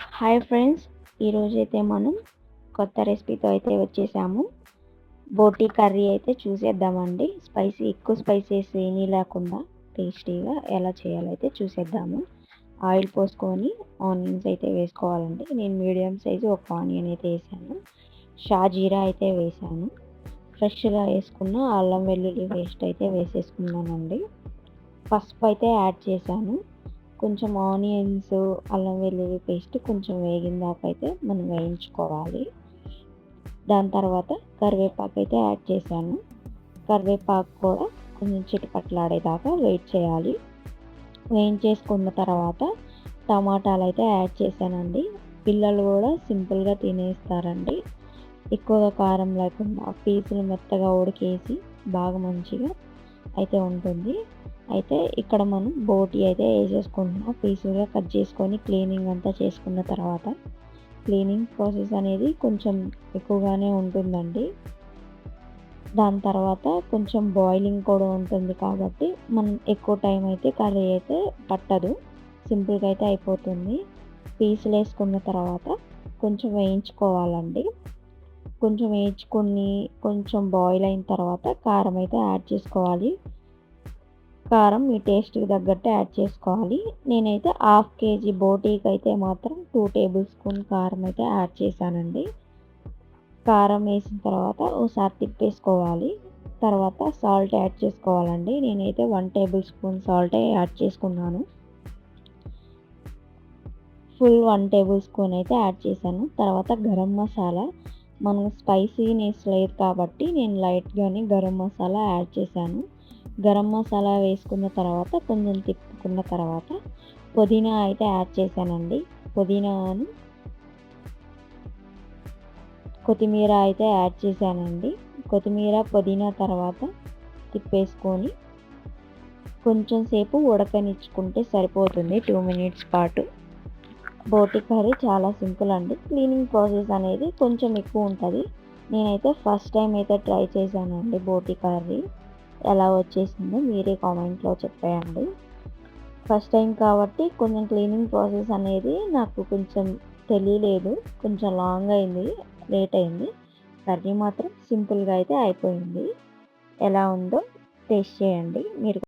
Hi friends ఈరోజు అయితే మనం కొత్త రెసిపీతో అయితే వచ్చేసాము. బోటీ కర్రీ అయితే చూసేద్దామండి. స్పైసీ ఎక్కువ స్పైసెస్ ఏమీ లేకుండా టేస్టీగా ఎలా చేయాలైతే చూసేద్దాము. ఆయిల్ పోసుకొని ఆనియన్స్ అయితే వేసుకోవాలండి. నేను మీడియం సైజు ఒక ఆనియన్ అయితే వేసాను. షాజీరా అయితే వేసాను. ఫ్రెష్గా వేసుకున్న అల్లం వెల్లుల్లి పేస్ట్ అయితే వేసేసుకున్నానండి. పసుపు అయితే యాడ్ చేశాను. కొంచెం ఆనియన్స్ అల్లం వెల్లుల్లి పేస్ట్ కొంచెం వేగిన దాకా అయితే మనం వేయించుకోవాలి. దాని తర్వాత కరివేపాకు అయితే యాడ్ చేశాను. కరివేపాకు కూడా కొంచెం చిటపట్లాడేదాకా వెయిట్ చేయాలి. వేయించేసుకున్న తర్వాత టమాటాలు అయితే యాడ్ చేశానండి. పిల్లలు కూడా సింపుల్గా తినేస్తారండి. ఎక్కువగా కారం లేకుండా పీసులు మెత్తగా ఉడికేసి బాగా మంచిగా అయితే ఉంటుంది. అయితే ఇక్కడ మనం బోటి అయితే వేసేసుకుంటున్నాం. పీసులుగా కట్ చేసుకొని క్లీనింగ్ అంతా చేసుకున్న తర్వాత క్లీనింగ్ ప్రాసెస్ అనేది కొంచెం ఎక్కువగానే ఉంటుందండి. దాని తర్వాత కొంచెం బాయిలింగ్ కూడా ఉంటుంది కాబట్టి మనం ఎక్కువ టైం అయితే కర్రీ అయితే పట్టదు. సింపుల్గా అయితే అయిపోతుంది. పీసులు వేసుకున్న తర్వాత కొంచెం వేయించుకోవాలండి. కొంచెం వేయించుకొని కొంచెం బాయిల్ అయిన తర్వాత కారం అయితే యాడ్ చేసుకోవాలి. కారం మీ టేస్ట్కి తగ్గట్టు యాడ్ చేసుకోవాలి. నేనైతే హాఫ్ కేజీ బోటీకి అయితే మాత్రం టూ టేబుల్ స్పూన్ కారం అయితే యాడ్ చేశానండి. కారం వేసిన తర్వాత ఒకసారి తిప్పేసుకోవాలి. తర్వాత సాల్ట్ యాడ్ చేసుకోవాలండి. నేనైతే one tablespoon salt add చేసుకున్నాను. ఫుల్ వన్ టేబుల్ స్పూన్ అయితే యాడ్ చేశాను. తర్వాత గరం మసాలా. మనం స్పైసీనెస్ లేదు కాబట్టి నేను లైట్గానే గరం మసాలా యాడ్ చేశాను. గరం మసాలా వేసుకున్న తర్వాత కొంచెం తిప్పుకున్న తర్వాత పుదీనా అయితే యాడ్ చేశానండి. పుదీనాను కొత్తిమీర అయితే యాడ్ చేశానండి. కొత్తిమీర పుదీనా తర్వాత తిప్పేసుకొని కొంచెం సేపు ఉడకనిచ్చుకుంటే సరిపోతుంది. టూ మినిట్స్ పాటు. బోటి కర్రీ చాలా సింపుల్ అండి. క్లీనింగ్ ప్రాసెస్ అనేది కొంచెం ఎక్కువ ఉంటుంది. నేనైతే ఫస్ట్ టైం అయితే ట్రై చేశానండి బోటి కర్రీ. ఎలా వచ్చేసిందో మీరే కామెంట్లో చెప్పేయండి. ఫస్ట్ టైం కాబట్టి కొంచెం క్లీనింగ్ ప్రాసెస్ అనేది నాకు కొంచెం తెలియలేదు. కొంచెం లాంగ్ అయింది లేట్ అయింది. కర్రీ మాత్రం సింపుల్గా అయితే అయిపోయింది. ఎలా ఉందో టేస్ట్ చేయండి. మీరు